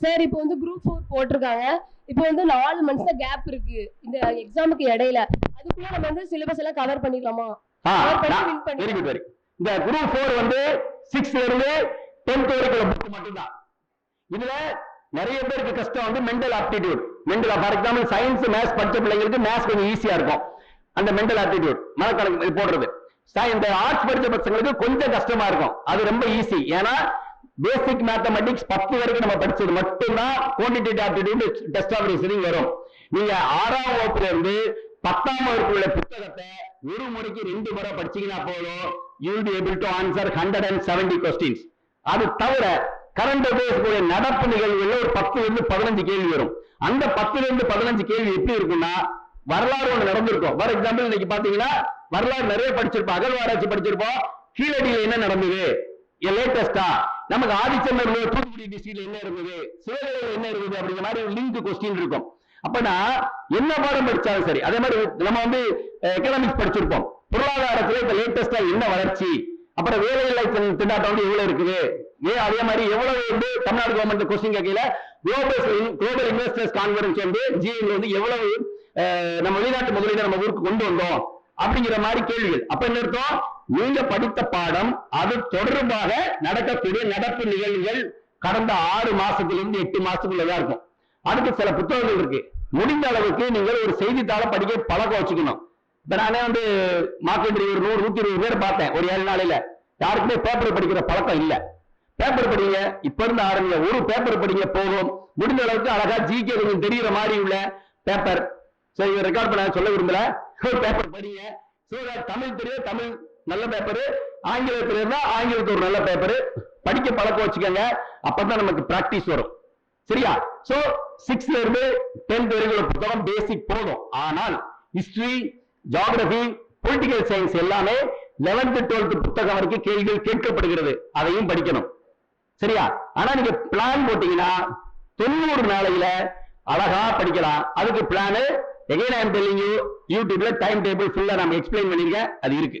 Sir இப்போ வந்து group four போட்டிருக்காங்க. இப்போ வந்து நாலு மந்த்ஸ் தான் கேப் இருக்கு. இந்த எக்ஸாமுக்கு இடையில. அதுக்குள்ள நம்ம வந்து சிலபஸ் எல்லாம் கவர் பண்ணிக்கலாமா? வெரி குட் வெரி இந்த குரூப் ஃபோர் வந்து சிக்ஸ்த்ல இருந்து டென்த் வரைக்கும் புக் மட்டும்தான். இதுல நிறைய பேருக்கு கஷ்டம் வந்து mental aptitude mental for example science maths படிச்ச பிள்ளைங்களுக்கு மேத்ஸ் கொஞ்சம் ஈஸியா இருக்கும். அந்த மென்டல் ஆப்டிடியூட் மனக்கணக்கு போடுறது. இந்த ஆர்ட்ஸ் படிச்ச பசங்களுக்கு கொஞ்சம் கஷ்டமா இருக்கும். அது ரொம்ப ஈஸி ஏன்னா பேசிக் மேத்தமெட்டிக்ஸ் பத்து வரைக்கும் நம்ம படிச்சது மட்டும்தான் quantitative aptitude test of reasoning வரும். நீங்க ஆறாம் வகுப்புல இருந்து பத்தாம் வகுப்பு உள்ள புத்தகத்தை ஒரு முறைக்கு ரெண்டு முறை படிச்சீங்கன்னா போதும். You be able to answer hundred and seventy questions அது தவிர கரண்ட் அஃபேர்ஸ் நடப்பு நிகழ்வுகள்ல ஒரு பத்துல இருந்து பதினஞ்சு கேள்வி வரும். அந்த பத்துல இருந்து பதினஞ்சு கேள்வி எப்படி இருக்கும்னா வரலாறு ஒன்று நடந்திருக்கும். ஃபார் எக்ஸாம்பிள் இன்னைக்கு பாத்தீங்கன்னா வரலாறு நிறைய படிச்சிருப்போம். அகழ்வாராய்ச்சி படிச்சிருப்போம். கீழடியில் என்ன நடந்தது? லேட்டஸ்டா நமக்கு ஆதிச்சந்தர்ல தூத்துக்குடி டிஸ்ட்ரிக்ட்ல என்ன இருக்குது சிவகங்கையில என்ன இருக்குது அப்படிங்கிற மாதிரி லிங்க் கொஸ்டின் இருக்கும். அப்பனா என்ன பாடம் படிச்சாலும் சரி அதே மாதிரி நம்ம வந்து எக்கனாமிக்ஸ் படிச்சிருப்போம். பொருளாதாரத்துல இப்ப லேட்டஸ்டா என்ன வளர்ச்சி? அப்புறம் வேலையில்லா திண்டாட்டம் வந்து எவ்வளவு இருக்குது? ஏன் அதே மாதிரி எவ்வளவு வந்து தமிழ்நாடு கவர்மெண்ட் கொஸ்டின் கேட்கல? குளோபல் குளோபல் இன்வெஸ்டர்ஸ் கான்ஃபரன்ஸ் வந்து ஜிஎன் வந்து எவ்வளவு நம்ம வெளிநாட்டு முதலீடு நம்ம ஊருக்கு கொண்டு வந்தோம்? அப்படிங்கிற மாதிரி கேள்விகள். அப்ப என்ன அர்த்தம்? நீங்க படித்த பாடம் அது தொடர்பாக நடக்கக்கூடிய நடப்பு நிகழ்வுகள் கடந்த ஆறு மாசத்திலிருந்து எட்டு மாசத்துக்குள்ளதான் இருக்கும். அதுக்கு சில புத்தகங்கள் இருக்கு. முடிந்த அளவுக்கு நீங்கள் ஒரு செய்தித்தாளை படிக்க பழக்கம் வச்சுக்கணும். இப்ப நானே வந்து மார்க்கெட் ஒரு நூறு நூத்தி இருபது பேர் பார்த்தேன் ஒரு ஏழு நாளையில. யாருக்குமே பேப்பர் படிக்கிற பழக்கம் இல்ல. பேப்பர் படிங்க. இப்ப இருந்து ஆரம்பிங்க. ஒரு பேப்பர் படிங்க போகும். முடிந்த அளவுக்கு அழகா ஜிகே கொஞ்சம் தெரியுற மாதிரி உள்ள பேப்பர் சரி ரெக்கார்ட் பண்ண சொல்ல விரும்பல. ஒரு பேப்பர் படிங்க. So தமிழ் தெரியும் தமிழ் நல்ல பேப்பர் ஆங்கிலத்தில் இருந்தா ஆங்கிலத்து ஒரு நல்ல பேப்பர் படிக்க பழக்கம் வச்சுக்கோங்க அப்பதான் நமக்கு பிராக்டிஸ் வரும். சரியா? சோ சிக்ஸ்த்ல இருந்து டென்த் வரைக்கும் புத்தகம் பேசிக் போதும். ஆனால் ஹிஸ்டரி ஜியாகிரபி பொலிட்டிக்கல் சயின்ஸ் எல்லாமே 11th 12th புத்தகம் வரைக்கும் கேள்விகள் கேட்கப்படுகிறது. அதையும் படிக்கணும். சரியா? ஆனா நீங்க பிளான் போட்டீங்கன்னா தொண்ணூறு நாளையில அழகா படிக்கலாம். அதுக்கு plan again I'm telling you யூடியூப்ல டைம் டேபிள் ஃபுல்லா நம்ம எக்ஸ்பிளைன் பண்ணிருக்கேன். அது இருக்கு.